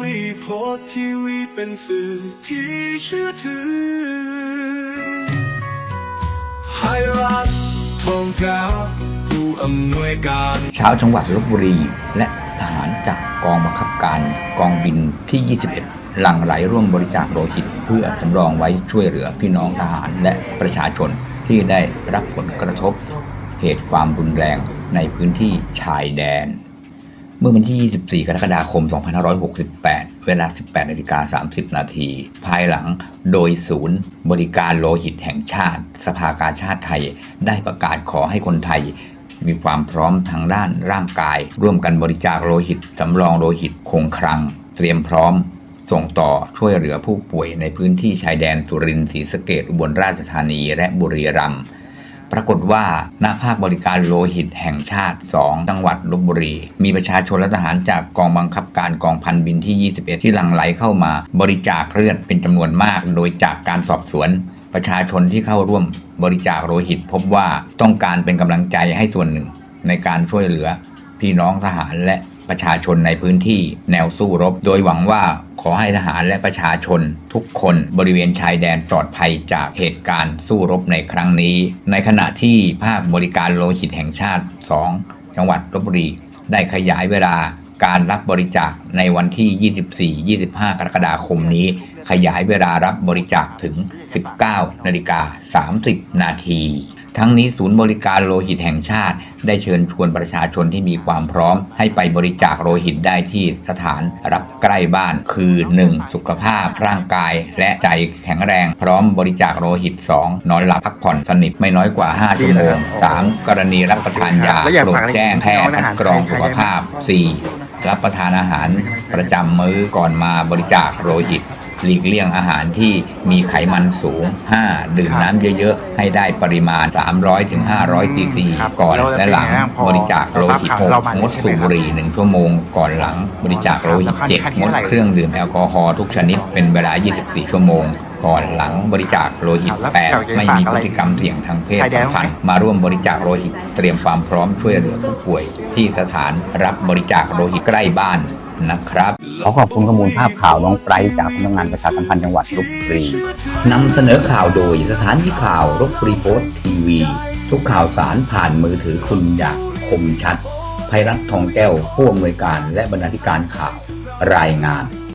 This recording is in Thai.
วีโพสทีวีเป็นสื่อที่เชื่อถือไทยรัฐทองกาผู้อำนวยการชาวจังหวัดลบบุรี และทหารจากกองบังคับการกองบินที่ 21 หลั่งไหลร่วมบริจาคโลหิต เพื่อสำรองไว้ช่วยเหลือพี่น้องทหารและประชาชนที่ได้รับผลกระทบ เหตุความรุนแรงในพื้นที่ชายแดน เมื่อวันที่ 24 กรกฎาคม 2568 เวลา 18นาฬิกา30 นาที ภายหลังโดยศูนย์บริการโลหิตแห่งชาติ สภากาชาติไทย ได้ประกาศขอให้คนไทย มีความพร้อมทางด้านร่างกาย ร่วมกันบริจาคโลหิต สำรองโลหิตคงคลัง เตรียมพร้อม ส่งต่อช่วยเหลือผู้ป่วยในพื้นที่ชายแดนสุรินทร์ศรีสะเกดอุบลราชธานีและบุรีรัมย์ ปรากฏว่าณภาคบริการโลหิตแห่งชาติ 2 จังหวัดลบบุรี มีประชาชนและทหารจากกองบังคับการกองพันบินที่ 21 ที่หลั่งไหลเข้ามาบริจาคเลือดเป็นจำนวนมาก โดยจากการสอบสวนประชาชนที่เข้าร่วมบริจาคโลหิต พบว่าต้องการเป็นกำลังใจให้ส่วนหนึ่ง ในการช่วยเหลือ พี่น้องทหารและประชาชนในพื้นที่แนวสู้รบ โดยหวังว่า ขอให้ทหารและประชาชน ทุกคนบริเวณชายแดนปลอดภัยจากเหตุการณ์สู้รบในครั้งนี้ ในขณะที่ภาคบริการโลหิตแห่งชาติ 2 จังหวัดลบบุรีได้ขยายเวลาการรับบริจาคในวันที่ 24-25 กรกฎาคมนี้ ขยายเวลารับบริจาคถึง 19 นาฬิกา 30 นาที ทั้งนี้ศูนย์บริการโลหิตแห่งชาติ ได้เชิญชวนประชาชนที่มีความพร้อม ให้ไปบริจาคโลหิตได้ที่สถานรับใกล้บ้าน คือ 1. สุขภาพร่างกาย และใจแข็งแรง พร้อมบริจาคโลหิต 2. นอนหลับพักผ่อนสนิทไม่น้อยกว่า 5 ชั่วโมง 3. กรณีรับประทานยาแล้วอยากโปรฝากดอะไรแจ้งแพทย์น้องทคัหารดกรองไทยสุขภาพ 4. รับประทานอาหารประจำมื้อก่อนมาบริจาคโลหิต หลีกเลี่ยงอาหารที่มีไขมันสูง 5. ดื่มน้ำเยอะๆ ให้ได้ปริมาณ 300-500ซีซีครับก่อนแล้วและหลังเป็นไงบ้างพอบริจาคโลหิตทราบข่าวเรามา6งดใช่ไหมสูบครับบุหรี่1ชั่วโมงก่อนหลังบริจาคโลหิตแล้วคัน7นี้งดเท่าไหร่ เครื่องดื่มแอลกอฮอล์ทุกชนิดเป็นเวลา 24 ชั่วโมง ก่อนหลังบริจาคโลหิตแล้วอยากจะ8ไม่ฝากมีอะพไรฤติกรรมเสี่ยงทางเพศชายแดนสัมพันธ์ไหมมาร่วมบริจาคโลหิตเตรียมความพร้อมช่วยเหลือผู้ป่วย ที่สถานรับบริจาคโลหิตใกล้บ้านนะครับ ขอขอบคุณข้อมูลภาพข่าวน้องไบรท์จากสำนักงานประชาสัมพันธ์จังหวัดลบบุรีนำเสนอข่าวโดยสถานีข่าวลบบุรีโพสต์ทีวี ทุกข่าวสารผ่านมือถือคุณอย่างคมชัดภัยรัฐทองแก้วผู้อำนวยการและบรรณาธิการข่าวรายงาน